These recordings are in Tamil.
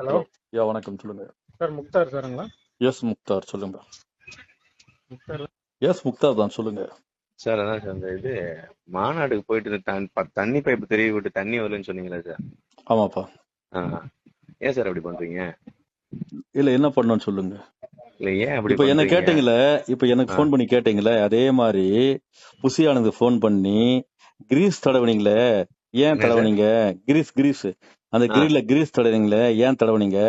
ஹலோ. யா வணக்கம். சொல்லுங்க. சார் முக்தார் சாருங்களா? எஸ் முக்தார். சொல்லுங்க. முக்தார்? எஸ் முக்தார் தான். சொல்லுங்க. சார் அதான் சார் இந்த இது மாநாடுக்கு போயிட்டு தண்ணி பைப் தெரிய விட்டு தண்ணி வரலன்னு சொன்னீங்களா சார்? ஆமாப்பா. ஏன் சார் அப்படி பண்றீங்க? இல்ல என்ன பண்ணணும்னு சொல்லுங்க. இல்ல ஏன் அப்படி இப்ப என்ன? கேட்டீங்களே இப்ப எனக்கு ஆ. ஃபோன் பண்ணி கேட்டீங்களே அதே மாதிரி புசியானது ஃபோன் பண்ணி கிரீஸ் தடவுனீங்களே ஏன் தடவுனீங்க? Greece Greece. அந்த. கிரில்ல கிரீஸ் தடவுனீங்களே ஏன் தடவுனீங்க?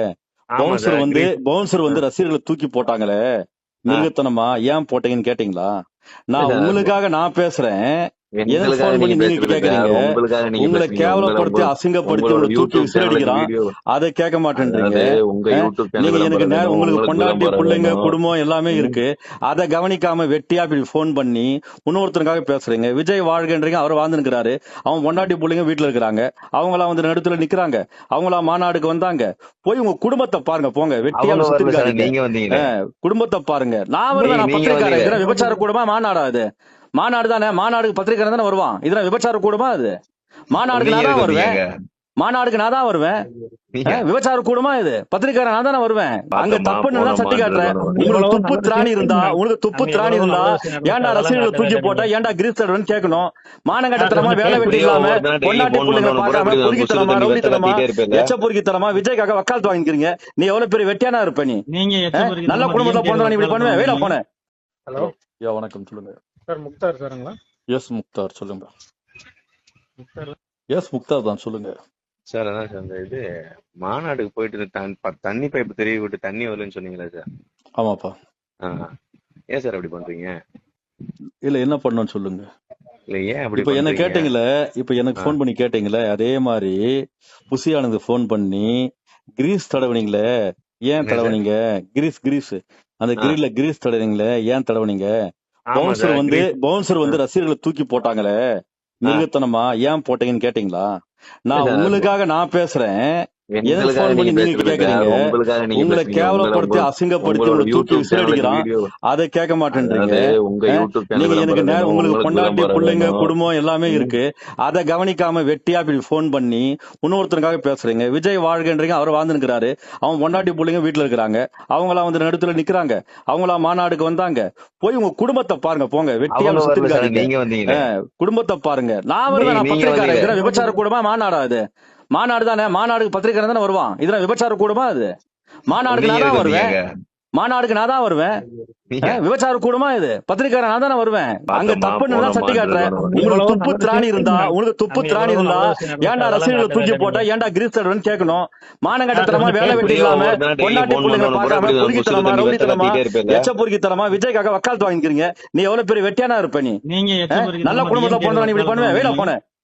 பவுன்சர் சார், வந்து பவுன்சர் வந்து ரசிகர்களை தூக்கி போட்டாங்களே. மிருகத்தனமா ஏன் போட்டீங்கன்னு கேட்டீங்களா? நான் உங்களுக்காக நான் பேசுறேன். உங்களை. கேவலப்படுத்தி அசிங்கப்படுத்தி உங்களை தூக்கி விசிறடிக்கிறான். அதை கேட்க மாட்டேன்றீங்க. நீங்க எனக்கு உங்களுக்கு பொண்டாட்டி பிள்ளைங்க. குடும்பம் எல்லாமே. இருக்கு. அதை கவனிக்காம வெட்டியா இப்படி ஃபோன் பண்ணி இன்னொருத்தருக்காக பேசுறீங்க. விஜய் வாழ்கன்றீங்க. அவர் வாழ்ந்துருக்கிறாரு. அவன் பொண்டாட்டி பிள்ளைங்க வீட்டுல இருக்கிறாங்க. அவங்களாம் வந்து நடுத்துல நிக்கிறாங்க. அவங்களா மாநாடுக்கு வந்தாங்க. போய் உங்க குடும்பத்தை பாருங்க. போங்க. வெட்டியா குடும்பத்தை பாருங்க. நான் வருவேன். நான் பத்திரிக்காரன் விபச்சார கூடமா மாநாடா இது மாநாடு தானே? மாநாடுக்கு பத்திரிக்காரன் தானே வருவான். இதெல்லாம் விபச்சார கூடமா அது? மாநாடுக்கு நான் தான் வருவேன். மாநாடுக்கு நான் தான் வருவேன். விபச்சார கூடமா இது? பத்திரிக்காரன் நான் தானே வருவேன். அங்க தப்புன்னு தான் சட்டி காட்டுறேன். உங்களுக்கு துப்பு திராணி இருந்தா உங்களுக்கு துப்பு திராணி இருந்தா ஏன்டா ரசிகர்களை தூக்கி போட்டா ஏன்டா கிரீஸ் தடவன்னு கேட்கணும் மானங்கட்டத்தனமா வேலை வெட்டி இல்லாம பொண்டாட்டி daily phone பிள்ளைங்க பண்ணணும், பார்க்காம பொறுக்கித்தனமா ரவுடித்தனமா. எச்ச பொறுக்கித்தனமா விஜய்க்காக வக்காலத்து வாங்கிக்கிறீங்க. நீ எவ்வளவு பெரிய வெட்டியானா இருப்ப நீ? நல்ல குடும்பத்துல DMK பிறந்தவன் இப்படி பண்ணுவேன் வேலை போனேன் ஹலோ? யா வணக்கம் சொல்லுங்க. சார் முக்தார் சாருங்களா? எஸ் முக்தார் சொல்லுங்க. முக்தார் எஸ் முக்தார் தான் சொல்லுங்க. சார் அதான் சார் இந்த இது மாநாடுக்கு போயிட்டு தண்ணி பைப் தெரிய விட்டு தண்ணி வரலன்னு சொன்னீங்களா சார்? ஆமாப்பா. ஏன் சார் அப்படி பண்றீங்க? இல்ல என்ன பண்ணணும்னு சொல்லுங்க. இல்ல ஏன் அப்படி இப்ப என்ன? கேட்டீங்களே இப்ப எனக்கு ஆ. ஃபோன் பண்ணி கேட்டீங்களே அதே மாதிரி புசியானது ஃபோன் பண்ணி கிரீஸ் தடவுனீங்களே ஏன் தடவுனீங்க? Greece Greece. அந்த. கிரில்ல கிரீஸ் தடவுனீங்களே ஏன் தடவுனீங்க? பவுன்சர் சார், வந்து பவுன்சர் வந்து ரசிகர்களை தூக்கி போட்டாங்களே. மிருகத்தனமா ஏன் போட்டீங்கன்னு கேட்டீங்களா? நான் உங்களுக்காக நான் பேசுறேன். உங்களை. கேவலப்படுத்தி அசிங்கப்படுத்தி தூக்கி வீடியோ அதை கேட்க மாட்டேன்றீங்க. நீங்க எனக்கு உங்களுக்கு விளம்பரம் பிள்ளைங்க. குடும்பம் எல்லாமே. இருக்கு. அதை கவனிக்காம வெட்டியா ஃபோன் பண்ணி இன்னொருத்தருக்காக பேசுறீங்க. விஜய் வாழ்கன்றீங்க அவர் வாழ்ந்துருக்கிறாரு. அவன் பொண்டாட்டி பிள்ளைங்க வீட்டுல இருக்கிறாங்க. அவங்களாம் வந்து நடுத்துல நிக்கிறாங்க. அவங்களா மாநாடுக்கு வந்தாங்க. போய் உங்க குடும்பத்தை பாருங்க போங்க. வெட்டியா வந்தீங்களே குடும்பத்தை பாருங்க. நான் வருவேன் விபச்சார கூடமா மாநாடா இது மாநாடு தானே? மாநாடுக்கு பத்திரிக்காரன் தானே வருவான். இதெல்லாம் விபச்சார கூடமா அது மாநாடுக்கு நான் தான் வருவேன். மாநாடுக்கு நான் தான் வருவேன். விபச்சார கூடமா இது? பத்திரிக்காரன் நான் தானே வருவேன். அங்க தப்புன்னு தான் சட்டி காட்டுறேன். உங்களுக்கு துப்பு திராணி இருந்தா. உங்களுக்கு துப்பு திராணி இருந்தா ஏன்டா ரசிகர்களை தூக்கி. போட்டா ஏன்டா கிரீஸ் தடவன்னு கேட்கணும்? மானங்கட்டத்தனமா வேலை வெட்டி இல்லாம பொண்டாட்டி பிள்ளைங்க பார்க்காம பொறுக்கித்தனமா ரவுடித்தனமா. எச்ச பொறுக்கித்தனமா விஜய்க்காக வக்காலத்து வாங்கிக்கிறீங்க. நீ எவ்வளவு பெரிய வெட்டியானா இருப்ப நீ? நல்ல குடும்பத்துல DMK பிறந்தவன் இப்படி பண்ணுவேன். வேலை போனேன்.